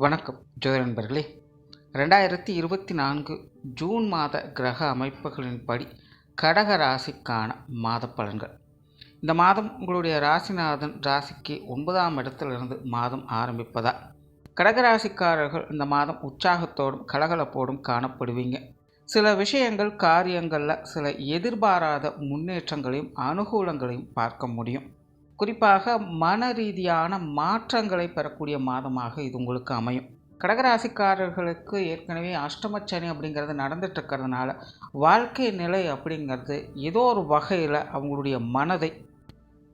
வணக்கம் ஜோதி நண்பர்களே ரெண்டாயிரத்தி இருபத்தி நான்கு ஜூன் மாத கிரக அமைப்புகளின்படி கடக ராசிக்கான மாத பலன்கள். இந்த மாதம் உங்களுடைய ராசிநாதன் ராசிக்கு ஒன்பதாம் இடத்திலிருந்து மாதம் ஆரம்பிப்பதா? கடகராசிக்காரர்கள் இந்த மாதம் உற்சாகத்தோடும் கலகலப்போடும் காணப்படுவீங்க. சில விஷயங்கள் காரியங்களில் சில எதிர்பாராத முன்னேற்றங்களையும் அனுகூலங்களையும் பார்க்க முடியும். குறிப்பாக மன ரீதியான மாற்றங்களை பெறக்கூடிய மாதமாக இது உங்களுக்கு அமையும். கடகராசிக்காரர்களுக்கு ஏற்கனவே அஷ்டமச்சனி அப்படிங்கிறது நடந்துட்டு இருக்கிறதுனால வாழ்க்கை நிலை அப்படிங்கிறது ஏதோ ஒரு வகையில் அவங்களுடைய மனதை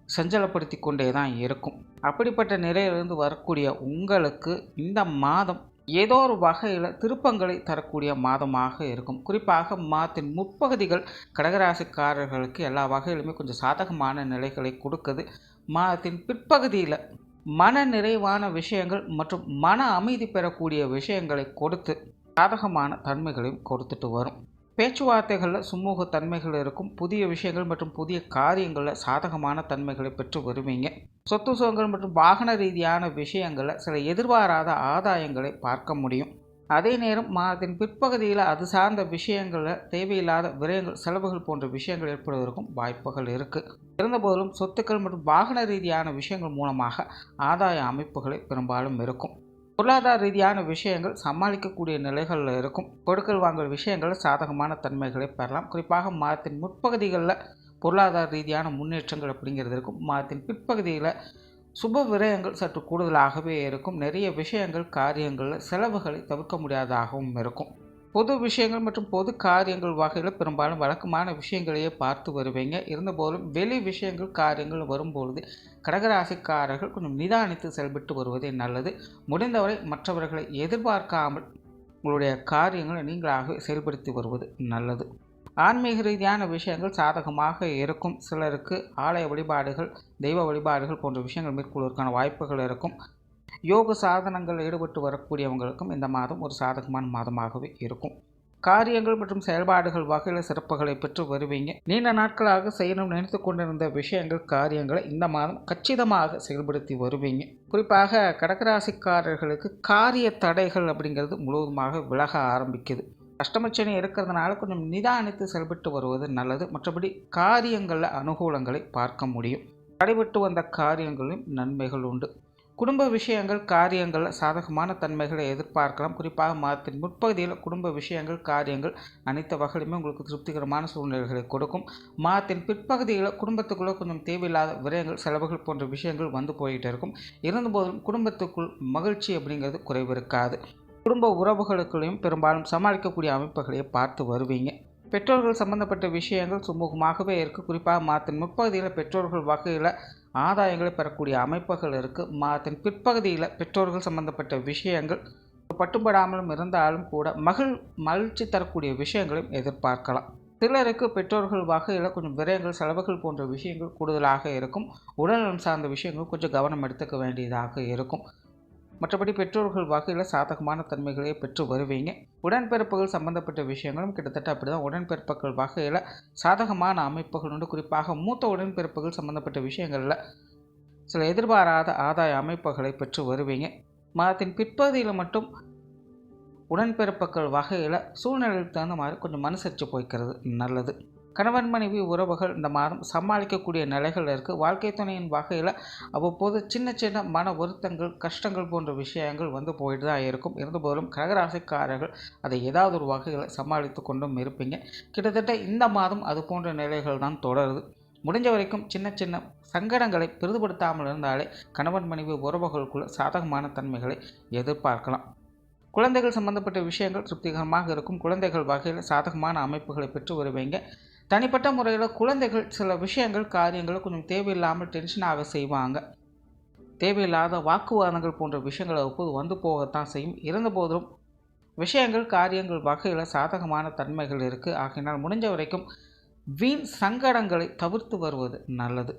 சஞ்சலப்படுத்தி கொண்டே தான் இருக்கும். அப்படிப்பட்ட நிலையிலிருந்து வரக்கூடிய உங்களுக்கு இந்த மாதம் ஏதோ ஒரு வகையில் திருப்பங்களை தரக்கூடிய மாதமாக இருக்கும். குறிப்பாக மாதத்தின் முற்பகுதிகள் கடகராசிக்காரர்களுக்கு எல்லா வகையிலுமே கொஞ்சம் சாதகமான நிலைகளை கொடுக்குது. மாதத்தின் பிற்பகுதியில் மன நிறைவான விஷயங்கள் மற்றும் மன அமைதி பெறக்கூடிய விஷயங்களை கொடுத்து சாதகமான தன்மைகளையும் கொடுத்துட்டு வரும். பேச்சுவார்த்தைகளில் சுமூக தன்மைகள் இருக்கும். புதிய விஷயங்கள் மற்றும் புதிய காரியங்களில் சாதகமான தன்மைகளை பெற்று வருவீங்க. சொத்து சுகங்கள் மற்றும் வாகன ரீதியான விஷயங்களில் சில எதிர்பாராத ஆதாயங்களை பார்க்க முடியும். அதே நேரம் மாதத்தின் பிற்பகுதியில் அது சார்ந்த விஷயங்களில் தேவையில்லாத விரயங்கள் செலவுகள் போன்ற விஷயங்கள் ஏற்படுவதற்கும் வாய்ப்புகள் இருக்குது இருந்தபோதிலும் சொத்துக்கள் மற்றும் வாகன ரீதியான விஷயங்கள் மூலமாக ஆதாய அமைப்புகளை பெரும்பாலும் இருக்கும். பொருளாதார ரீதியான விஷயங்கள் சமாளிக்கக்கூடிய நிலைகளில் இருக்கும். கொடுக்கல் வாங்கல் விஷயங்களில் சாதகமான தன்மைகளை பெறலாம். குறிப்பாக மாதத்தின் முற்பகுதிகளில் பொருளாதார ரீதியான முன்னேற்றங்கள் அப்படிங்கிறது இருக்கும். மாதத்தின் பிற்பகுதியில் சுப விரயங்கள் சற்று கூடுதலாகவே இருக்கும். நிறைய விஷயங்கள் காரியங்களில் செலவுகளை தவிர்க்க முடியாததாகவும் இருக்கும். பொது விஷயங்கள் மற்றும் பொது காரியங்கள் வகையில் பெரும்பாலும் வழக்கமான விஷயங்களையே பார்த்து வருவீங்க. இருந்தபோதும் வெளி விஷயங்கள் காரியங்கள் வரும்பொழுது கடகராசிக்காரர்கள் கொஞ்சம் நிதானித்து செயல்பட்டு வருவதே நல்லது. முடிந்தவரை மற்றவர்களை எதிர்பார்க்காமல் உங்களுடைய காரியங்களை நீங்களாக செயல்படுத்தி வருவது நல்லது. ஆன்மீக ரீதியான விஷயங்கள் சாதகமாக இருக்கும். சிலருக்கு ஆலய வழிபாடுகள் தெய்வ வழிபாடுகள் போன்ற விஷயங்கள் மேற்கொள்வதற்கான வாய்ப்புகள் இருக்கும். யோக சாதனங்கள் ஈடுபட்டு வரக்கூடியவங்களுக்கும் இந்த மாதம் ஒரு சாதகமான மாதமாகவே இருக்கும். காரியங்கள் மற்றும் செயல்பாடுகள் வகையில் சிறப்புகளை பெற்று வருவீங்க. நீண்ட நாட்களாக செய்யணும் நினைத்து கொண்டிருந்த விஷயங்கள் காரியங்களை இந்த மாதம் கச்சிதமாக செயல்படுத்தி வருவீங்க. குறிப்பாக கடகராசிக்காரர்களுக்கு காரிய தடைகள் அப்படிங்கிறது முழுவதுமாக விலக ஆரம்பிக்குது. அஷ்டமச்சனி இருக்கிறதுனால கொஞ்சம் நிதானித்து செயல்பட்டு வருவது நல்லது. மற்றபடி காரியங்களில் அனுகூலங்களை பார்க்க முடியும். தடைபட்டு வந்த காரியங்களிலும் நன்மைகள் உண்டு. குடும்ப விஷயங்கள் காரியங்களில் சாதகமான தன்மைகளை எதிர்பார்க்கலாம். குறிப்பாக மாதத்தின் முற்பகுதியில் குடும்ப விஷயங்கள் காரியங்கள் அனைத்து வகையிலுமே உங்களுக்கு திருப்திகரமான சூழ்நிலைகளை கொடுக்கும். மாதத்தின் பிற்பகுதியில் குடும்பத்துக்குள்ளே கொஞ்சம் தேவையில்லாத விரயங்கள் செலவுகள் போன்ற விஷயங்கள் வந்து போயிட்டு இருக்கும். இருந்தபோதும் குடும்பத்துக்குள் மகிழ்ச்சி அப்படிங்கிறது குறைவு இருக்காது. குடும்ப உறவுகளுக்குள்ளேயும் பெரும்பாலும் சமாளிக்கக்கூடிய அமைப்புகளையே பார்த்து வருவீங்க. பெற்றோர்கள் சம்பந்தப்பட்ட விஷயங்கள் சுமூகமாகவே இருக்குது குறிப்பாக மாதத்தின் முற்பகுதியில் பெற்றோர்கள் வகையில் ஆதாயங்களை பெறக்கூடிய அமைப்புகள் இருக்குது மாதத்தின் பிற்பகுதியில் பெற்றோர்கள் சம்பந்தப்பட்ட விஷயங்கள் பட்டுப்படாமலும் இருந்தாலும் கூட மகிழ் மகிழ்ச்சி தரக்கூடிய விஷயங்களையும் எதிர்பார்க்கலாம். சிலருக்கு பெற்றோர்கள் வகையில் கொஞ்சம் விரயங்கள் செலவுகள் போன்ற விஷயங்கள் கூடுதலாக இருக்கும். உடல்நலம் சார்ந்த விஷயங்கள் கொஞ்சம் கவனம் எடுத்துக்க வேண்டியதாக இருக்கும். மற்றபடி பெற்றோர்கள் வகையில் சாதகமான தன்மைகளே பெற்று வருவீங்க. உடன்பிறப்புகள் சம்பந்தப்பட்ட விஷயங்களும் கிட்டத்தட்ட அப்படி தான் உடன்பிறப்புகள் வகையில் சாதகமான அமைப்புகள் உண்டு. குறிப்பாக மூத்த உடன்பிறப்புகள் சம்பந்தப்பட்ட விஷயங்களில் சில எதிர்பாராத ஆதாய அமைப்புகளை பெற்று வருவீங்க. மாதத்தின் பிற்பகுதியில் மட்டும் உடன்பிறப்புகள் வகையில் சூழ்நிலைக்கு தகுந்த மாதிரி கொஞ்சம் மனசரிச்சு போய்க்கிறது நல்லது. கணவன் மனைவி உறவுகள் இந்த மாதம் சமாளிக்கக்கூடிய நிலைகள் இருக்குது வாழ்க்கை துணையின் வகையில் அவ்வப்போது சின்ன சின்ன மன வருத்தங்கள் கஷ்டங்கள் போன்ற விஷயங்கள் வந்து போயிட்டு தான் இருக்கும். இருந்தபோதிலும் கடகராசிக்காரர்கள் அதை ஏதாவது ஒரு வகையில் சமாளித்து கொண்டும் இருப்பீங்க. கிட்டத்தட்ட இந்த மாதம் அது போன்ற நிலைகள் தான் தொடருது. முடிஞ்ச வரைக்கும் சின்ன சின்ன சங்கடங்களை பெரிதுபடுத்தாமல் இருந்தாலே கணவன் மனைவி உறவுகளுக்குள்ள சாதகமான தன்மைகளை எதிர்பார்க்கலாம். குழந்தைகள் சம்பந்தப்பட்ட விஷயங்கள் திருப்திகரமாக இருக்கும். குழந்தைகள் வகையில் சாதகமான அமைப்புகளை பெற்று வருவீங்க. தனிப்பட்ட முறையில் குழந்தைகள் சில விஷயங்கள் காரியங்களை கொஞ்சம் தேவையில்லாமல் டென்ஷனாக செய்வாங்க. தேவையில்லாத வாக்குவாதங்கள் போன்ற விஷயங்கள் அப்போது வந்து போகத்தான் செய்யும். இருந்தபோதும் விஷயங்கள் காரியங்கள் வகையில் சாதகமான தன்மைகள் இருக்குது ஆகையினால் முடிஞ்ச வரைக்கும் வீண் சங்கடங்களை தவிர்த்து வருவது நல்லது.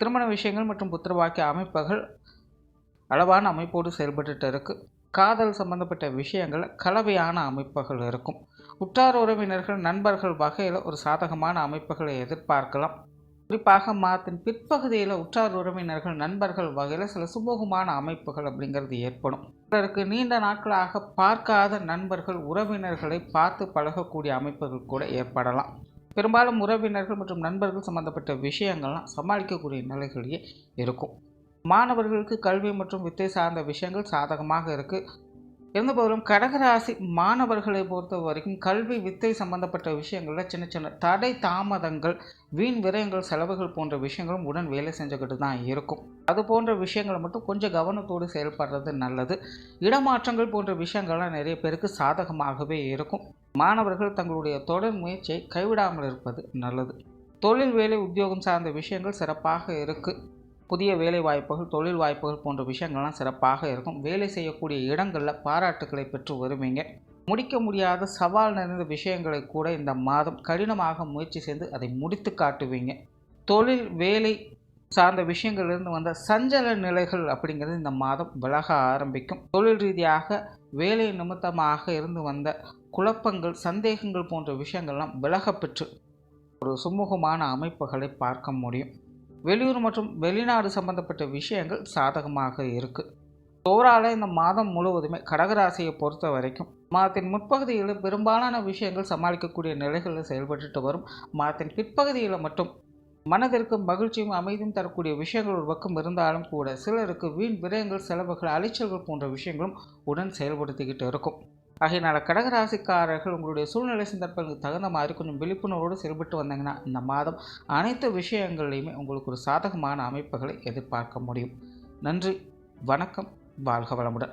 திருமண விஷயங்கள் மற்றும் புத்திரவாக்கிய அமைப்புகள் அளவான அமைப்போடு செயல்பட்டு இருக்குது காதல் சம்பந்தப்பட்ட விஷயங்கள் கலவையான அமைப்புகள் இருக்கும். உற்றார் உறவினர்கள் நண்பர்கள் வகையில் ஒரு சாதகமான அமைப்புகளை எதிர்பார்க்கலாம். குறிப்பாக மாதத்தின் பிற்பகுதியில் உற்றார் உறவினர்கள் நண்பர்கள் வகையில் சில சுமூகமான அமைப்புகள் அப்படிங்கிறது ஏற்படும். சிலருக்கு நீண்ட நாட்களாக பார்க்காத நண்பர்கள் உறவினர்களை பார்த்து பழகக்கூடிய அமைப்புகள் கூட ஏற்படலாம். பெரும்பாலும் உறவினர்கள் மற்றும் நண்பர்கள் சம்பந்தப்பட்ட விஷயங்கள்லாம் சமாளிக்கக்கூடிய நிலைகளிலேயே இருக்கும். மாணவர்களுக்கு கல்வி மற்றும் வித்தை சார்ந்த விஷயங்கள் சாதகமாக இருக்குது இருந்தபோதிலும் கடகராசி மாணவர்களை பொறுத்த வரைக்கும் கல்வி வித்தை சம்பந்தப்பட்ட விஷயங்களில் சின்ன சின்ன தடை தாமதங்கள் வீண் விரயங்கள் செலவுகள் போன்ற விஷயங்களும் உடன் வேலை செஞ்சுக்கிட்டு தான் இருக்கும். அது போன்ற விஷயங்களை மட்டும் கொஞ்சம் கவனத்தோடு செயல்படுறது நல்லது. இடமாற்றங்கள் போன்ற விஷயங்கள்லாம் நிறைய பேருக்கு சாதகமாகவே இருக்கும். மாணவர்கள் தங்களுடைய தொடர் முயற்சியை கைவிடாமல் இருப்பது நல்லது. தொழில் வேலை உத்தியோகம் சார்ந்த விஷயங்கள் சிறப்பாக இருக்குது புதிய வேலை வாய்ப்புகள் தொழில் வாய்ப்புகள் போன்ற விஷயங்கள்லாம் சிறப்பாக இருக்கும். வேலை செய்யக்கூடிய இடங்களில் பாராட்டுக்களை பெற்று வருவீங்க. முடிக்க முடியாத சவால் நிறைந்த விஷயங்களை கூட இந்த மாதம் கடினமாக முயற்சி செய்து அதை முடித்து காட்டுவீங்க. தொழில் வேலை சார்ந்த விஷயங்களிலிருந்து வந்த சஞ்சல நிலைகள் அப்படிங்கிறது இந்த மாதம் விலக ஆரம்பிக்கும். தொழில் ரீதியாக வேலை நிமித்தமாக இருந்து வந்த குழப்பங்கள் சந்தேகங்கள் போன்ற விஷயங்கள்லாம் விலக பெற்று ஒரு சுமூகமான அமைப்புகளை பார்க்க முடியும். வெளியூர் மற்றும் வெளிநாடு சம்பந்தப்பட்ட விஷயங்கள் சாதகமாக இருக்குது ஓவராலாக இந்த மாதம் முழுவதுமே கடகராசியை பொறுத்த வரைக்கும் மாதத்தின் முற்பகுதியில் பெரும்பாலான விஷயங்கள் சமாளிக்கக்கூடிய நிலைகளில் செயல்பட்டுட்டு வரும். மாதத்தின் பிற்பகுதியில் மட்டும் மனதிற்கு மகிழ்ச்சியும் அமைதியும் தரக்கூடிய விஷயங்கள் ஒரு பக்கம் இருந்தாலும் கூட சிலருக்கு வீண் விரயங்கள் செலவுகள் அலைச்சல்கள் போன்ற விஷயங்களும் உடன் செயல்படுத்திக்கிட்டு இருக்கும். ஆகையினால் கடகராசிக்காரர்கள் உங்களுடைய சூழ்நிலை சந்தர்ப்பங்களுக்கு தகுந்த மாதிரி கொஞ்சம் விழிப்புணர்வோடு செயல்பட்டு வந்தாங்கன்னா இந்த மாதம் அனைத்து விஷயங்கள்லையுமே உங்களுக்கு ஒரு சாதகமான அமைப்புகளை எதிர்பார்க்க முடியும். நன்றி வணக்கம் வாழ்க வளமுடன்.